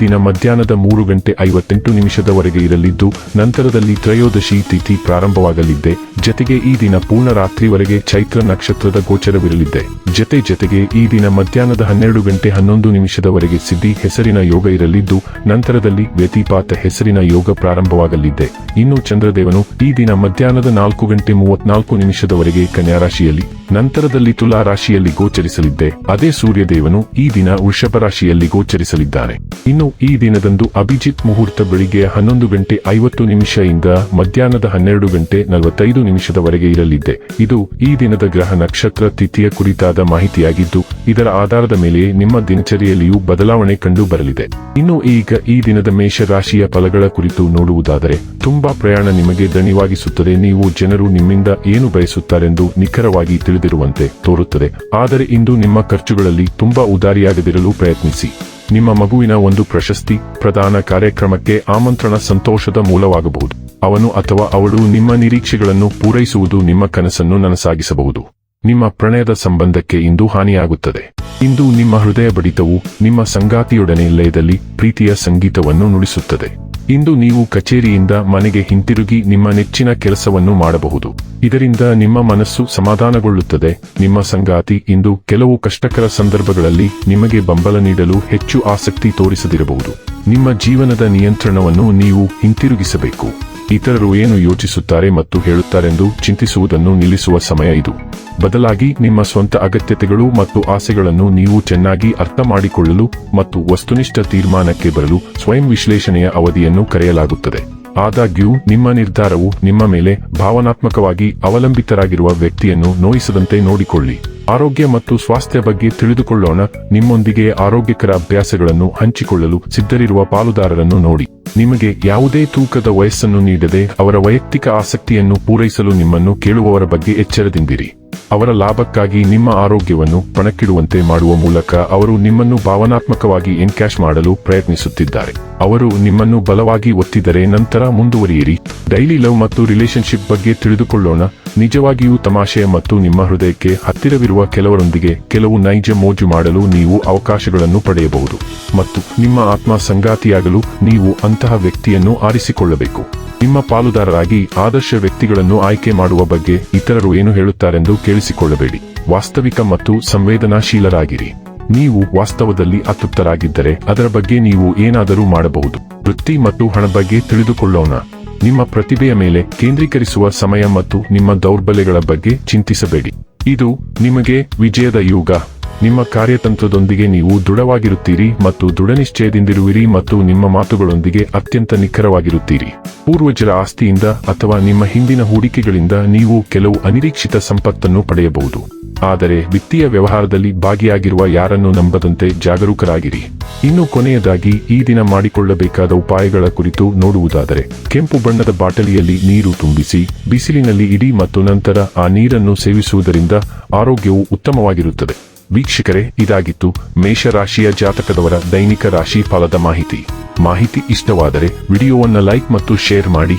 ದಿನ ಮಧ್ಯಾಹ್ನದ ಮೂರು ಗಂಟೆ ಐವತ್ತೆಂಟು ನಿಮಿಷದವರೆಗೆ ಇರಲಿದ್ದು, ನಂತರದಲ್ಲಿ ತ್ರಯೋದಶಿ ತಿಥಿ ಪ್ರಾರಂಭವಾಗಲಿದ್ದೆ. ಜತೆಗೆ ಈ ದಿನ ಪೂರ್ಣ ರಾತ್ರಿವರೆಗೆ ಚೈತ್ರ ನಕ್ಷತ್ರದ ಗೋಚರವಿರಲಿದೆ ಜತೆ ಜತೆಗೆ ಈ ದಿನ ಮಧ್ಯಾಹ್ನದ ಹನ್ನೆರಡು ಗಂಟೆ ಹನ್ನೊಂದು ನಿಮಿಷದವರೆಗೆ ಸಿದ್ಧಿ ಹೆಸರಿನ ಯೋಗ ಇರಲಿದ್ದು, ನಂತರದಲ್ಲಿ ವ್ಯತಿಪಾತ ಹೆಸರಿನ ಯೋಗ ಪ್ರಾರಂಭವಾಗಲಿದೆ ಇನ್ನು ಚಂದ್ರದೇವನು ಈ ದಿನ ಮಧ್ಯಾಹ್ನದ ನಾಲ್ಕು ಗಂಟೆ ಮೂವತ್ನಾಲ್ಕು ನಿಮಿಷದವರೆಗೆ ಕನ್ಯಾ ರಾಶಿಯಲ್ಲಿ ನಂತರದಲ್ಲಿ ತುಲಾ ರಾಶಿಯಲ್ಲಿ ಗೋಚರಿಸಲಿದ್ದೆ. ಅದೇ ಸೂರ್ಯದೇವನು ಈ ದಿನ ವೃಷಭ ರಾಶಿಯಲ್ಲಿ ಗೋಚರಿಸಲಿದ್ದಾರೆ ಇನ್ನು ಈ ದಿನದಂದು ಅಭಿಜಿತ್ ಮುಹೂರ್ತ ಬೆಳಿಗ್ಗೆ ಹನ್ನೊಂದು ಗಂಟೆ ಐವತ್ತು ನಿಮಿಷದಿಂದ ಮಧ್ಯಾಹ್ನದ ಹನ್ನೆರಡು ಗಂಟೆ ನಲವತ್ತೈದು ನಿಮಿಷದವರೆಗೆ ಇರಲಿದೆ. ಇದು ಈ ದಿನದ ಗ್ರಹ ನಕ್ಷತ್ರ ತಿಥಿಯ ಕುರಿತಾದ ಮಾಹಿತಿಯಾಗಿದ್ದು, ಇದರ ಆಧಾರದ ಮೇಲೆ ನಿಮ್ಮ ದಿನಚರಿಯಲ್ಲಿಯೂ ಬದಲಾವಣೆ ಕಂಡು ಬರಲಿದೆ. ಇನ್ನು ಈಗ ಈ ದಿನದ ಮೇಷ ರಾಶಿಯ ಫಲಗಳ ಕುರಿತು ನೋಡುವುದಾದರೆ, ತುಂಬಾ ಪ್ರಯಾಣ ನಿಮಗೆ ದಣಿವಾಗಿಸುತ್ತದೆ. ನೀವು ಜನರು ನಿಮ್ಮಿಂದ ಏನು ಬಯಸುತ್ತಾರೆಂದು ನಿಖರವಾಗಿ ತಿಳಿದಿರುವಂತೆ ತೋರುತ್ತದೆ. ಆದರೆ ಇಂದು ನಿಮ್ಮ ಖರ್ಚುಗಳಲ್ಲಿ ತುಂಬಾ ಉದಾರಿಯಾಗದಿರಲು ಪ್ರಯತ್ನಿಸಿ. ನಿಮ್ಮ ಮಗುವಿನ ಒಂದು ಪ್ರಶಸ್ತಿ ಪ್ರದಾನ ಕಾರ್ಯಕ್ರಮಕ್ಕೆ ಆಮಂತ್ರಣ ಸಂತೋಷದ ಮೂಲವಾಗಬಹುದು. ಅವನು ಅಥವಾ ಅವಳು ನಿಮ್ಮ ನಿರೀಕ್ಷೆಗಳನ್ನು ಪೂರೈಸುವುದು ನಿಮ್ಮ ಕನಸನ್ನು ನನಸಾಗಿಸಬಹುದು. ನಿಮ್ಮ ಪ್ರಣಯದ ಸಂಬಂಧಕ್ಕೆ ಇಂದು ಹಾನಿಯಾಗುತ್ತದೆ. ಇಂದು ನಿಮ್ಮ ಹೃದಯ ಬಡಿತವು ನಿಮ್ಮ ಸಂಗಾತಿಯೊಡನೆ ಲಯದಲ್ಲಿ ಪ್ರೀತಿಯ ಸಂಗೀತವನ್ನು ನುಡಿಸುತ್ತದೆ. ಇಂದು ನೀವು ಕಚೇರಿಯಿಂದ ಮನೆಗೆ ಹಿಂತಿರುಗಿ ನಿಮ್ಮ ನೆಚ್ಚಿನ ಕೆಲಸವನ್ನು ಮಾಡಬಹುದು. ಇದರಿಂದ ನಿಮ್ಮ ಮನಸ್ಸು ಸಮಾಧಾನಗೊಳ್ಳುತ್ತದೆ. ನಿಮ್ಮ ಸಂಗಾತಿ ಇಂದು ಕೆಲವು ಕಷ್ಟಕರ ಸಂದರ್ಭಗಳಲ್ಲಿ ನಿಮಗೆ ಬೆಂಬಲ ನೀಡಲು ಹೆಚ್ಚು ಆಸಕ್ತಿ ತೋರಿಸದಿರಬಹುದು. ನಿಮ್ಮ ಜೀವನದ ನಿಯಂತ್ರಣವನ್ನು ನೀವು ಹಿಂತಿರುಗಿಸಬೇಕು. ಇತರರು ಏನು ಯೋಚಿಸುತ್ತಾರೆ ಮತ್ತು ಹೇಳುತ್ತಾರೆಂದು ಚಿಂತಿಸುವುದನ್ನು ನಿಲ್ಲಿಸುವ ಸಮಯ ಇದು. ಬದಲಾಗಿ ನಿಮ್ಮ ಸ್ವಂತ ಅಗತ್ಯತೆಗಳು ಮತ್ತು ಆಸೆಗಳನ್ನು ನೀವು ಚೆನ್ನಾಗಿ ಅರ್ಥ ಮಾಡಿಕೊಳ್ಳಲು ಮತ್ತು ವಸ್ತುನಿಷ್ಠ ತೀರ್ಮಾನಕ್ಕೆ ಬರಲು ಸ್ವಯಂ ವಿಶ್ಲೇಷಣೆಯ ಅವಧಿಯನ್ನು ಕರೆಯಲಾಗುತ್ತದೆ. ಆದಾಗ್ಯೂ, ನಿಮ್ಮ ನಿರ್ಧಾರವು ನಿಮ್ಮ ಮೇಲೆ ಭಾವನಾತ್ಮಕವಾಗಿ ಅವಲಂಬಿತರಾಗಿರುವ ವ್ಯಕ್ತಿಯನ್ನು ನೋಯಿಸದಂತೆ ನೋಡಿಕೊಳ್ಳಿ. ಆರೋಗ್ಯ ಮತ್ತು ಸ್ವಾಸ್ಥ್ಯ ಬಗ್ಗೆ ತಿಳಿದುಕೊಳ್ಳೋಣ. ನಿಮ್ಮೊಂದಿಗೆ ಆರೋಗ್ಯಕರ ಅಭ್ಯಾಸಗಳನ್ನು ಹಂಚಿಕೊಳ್ಳಲು ಸಿದ್ಧರಿರುವ ಪಾಲುದಾರರನ್ನು ನೋಡಿ. ನಿಮಗೆ ಯಾವುದೇ ತೂಕದ ವಯಸ್ಸನ್ನು ನೀಡದೆ ಅವರ ವೈಯಕ್ತಿಕ ಆಸಕ್ತಿಯನ್ನು ಪೂರೈಸಲು ನಿಮ್ಮನ್ನು ಕೇಳುವವರ ಬಗ್ಗೆ ಎಚ್ಚರದಿಂದಿರಿ. ಅವರ ಲಾಭಕ್ಕಾಗಿ ನಿಮ್ಮ ಆರೋಗ್ಯವನ್ನು ಪಣಕ್ಕಿಡುವಂತೆ ಮಾಡುವ ಮೂಲಕ ಅವರು ನಿಮ್ಮನ್ನು ಭಾವನಾತ್ಮಕವಾಗಿ ಎನ್ಕ್ಯಾಶ್ ಮಾಡಲು ಪ್ರಯತ್ನಿಸುತ್ತಿದ್ದಾರೆ. ಅವರು ನಿಮ್ಮನ್ನು ಬಲವಾಗಿ ಒತ್ತಿದರೆ ನಂತರ ಮುಂದುವರಿಯಿರಿ. ಡೈಲಿ ಲವ್ ಮತ್ತು ರಿಲೇಷನ್ಶಿಪ್ ಬಗ್ಗೆ ತಿಳಿದುಕೊಳ್ಳೋಣ. ನಿಜವಾಗಿಯೂ ತಮಾಷೆ ಮತ್ತು ನಿಮ್ಮ ಹೃದಯಕ್ಕೆ ಹತ್ತಿರವಿರುವ ಕೆಲವರೊಂದಿಗೆ ಕೆಲವು ನೈಜ ಮೋಜು ಮಾಡಲು ನೀವು ಅವಕಾಶಗಳನ್ನು ಪಡೆಯಬಹುದು. ಮತ್ತು ನಿಮ್ಮ ಆತ್ಮ ಸಂಗಾತಿಯಾಗಲು ನೀವು ಅಂತಹ ವ್ಯಕ್ತಿಯನ್ನು ಆರಿಸಿಕೊಳ್ಳಬೇಕು. ನಿಮ್ಮ ಪಾಲುದಾರರಾಗಿ ಆದರ್ಶ ವ್ಯಕ್ತಿಗಳನ್ನು ಆಯ್ಕೆ ಮಾಡುವ ಬಗ್ಗೆ ಇತರರು ಏನು ಹೇಳುತ್ತಾರೆಂದು ಕೇಳಿಸಿಕೊಳ್ಳಬೇಡಿ. ವಾಸ್ತವಿಕ ಮತ್ತು ಸಂವೇದನಾಶೀಲರಾಗಿರಿ. ನೀವು ವಾಸ್ತವದಲ್ಲಿ ಅತೃಪ್ತರಾಗಿದ್ದರೆ ಅದರ ಬಗ್ಗೆ ನೀವು ಏನಾದರೂ ಮಾಡಬಹುದು. ವೃತ್ತಿ ಮತ್ತು ಹಣ ಬಗ್ಗೆ ತಿಳಿದುಕೊಳ್ಳೋಣ. ನಿಮ್ಮ ಪ್ರತಿಭೆಯ ಮೇಲೆ ಕೇಂದ್ರೀಕರಿಸುವ ಸಮಯ ಮತ್ತು ನಿಮ್ಮ ದೌರ್ಬಲ್ಯಗಳ ಬಗ್ಗೆ ಚಿಂತಿಸಬೇಡಿ. ಇದು ನಿಮಗೆ ವಿಜಯದ ಯುಗ. ನಿಮ್ಮ ಕಾರ್ಯತಂತ್ರದೊಂದಿಗೆ ನೀವು ದೃಢವಾಗಿರುತ್ತೀರಿ ಮತ್ತು ದೃಢನಿಶ್ಚಯದಿಂದಿರುವಿರಿ ಮತ್ತು ನಿಮ್ಮ ಮಾತುಗಳೊಂದಿಗೆ ಅತ್ಯಂತ ನಿಖರವಾಗಿರುತ್ತೀರಿ. ಪೂರ್ವಜರ ಆಸ್ತಿಯಿಂದ ಅಥವಾ ನಿಮ್ಮ ಹಿಂದಿನ ಹೂಡಿಕೆಗಳಿಂದ ನೀವು ಕೆಲವು ಅನಿರೀಕ್ಷಿತ ಸಂಪತ್ತನ್ನು ಪಡೆಯಬಹುದು. ಆದರೆ ವಿತ್ತೀಯ ವ್ಯವಹಾರದಲ್ಲಿ ಭಾಗಿಯಾಗಿರುವ ಯಾರನ್ನು ನಂಬದಂತೆ ಜಾಗರೂಕರಾಗಿರಿ. ಇನ್ನು ಕೊನೆಯದಾಗಿ ಈ ದಿನ ಮಾಡಿಕೊಳ್ಳಬೇಕಾದ ಉಪಾಯಗಳ ಕುರಿತು ನೋಡುವುದಾದರೆ, ಕೆಂಪು ಬಣ್ಣದ ಬಾಟಲಿಯಲ್ಲಿ ನೀರು ತುಂಬಿಸಿ, ಬಿಸಿಲಿನಲ್ಲಿ ಇಡಿ ಮತ್ತು ನಂತರ ಆ ನೀರನ್ನು ಸೇವಿಸುವುದರಿಂದ ಆರೋಗ್ಯವು ಉತ್ತಮವಾಗಿರುತ್ತದೆ. ವೀಕ್ಷಕರೇ, ಇದಾಗಿತ್ತು ಮೇಷರಾಶಿಯ ಜಾತಕದವರ ದೈನಿಕ ರಾಶಿ ಫಲದ ಮಾಹಿತಿ. ಮಾಹಿತಿ ಇಷ್ಟವಾದರೆ ವಿಡಿಯೋವನ್ನು ಲೈಕ್ ಮತ್ತು ಶೇರ್ ಮಾಡಿ.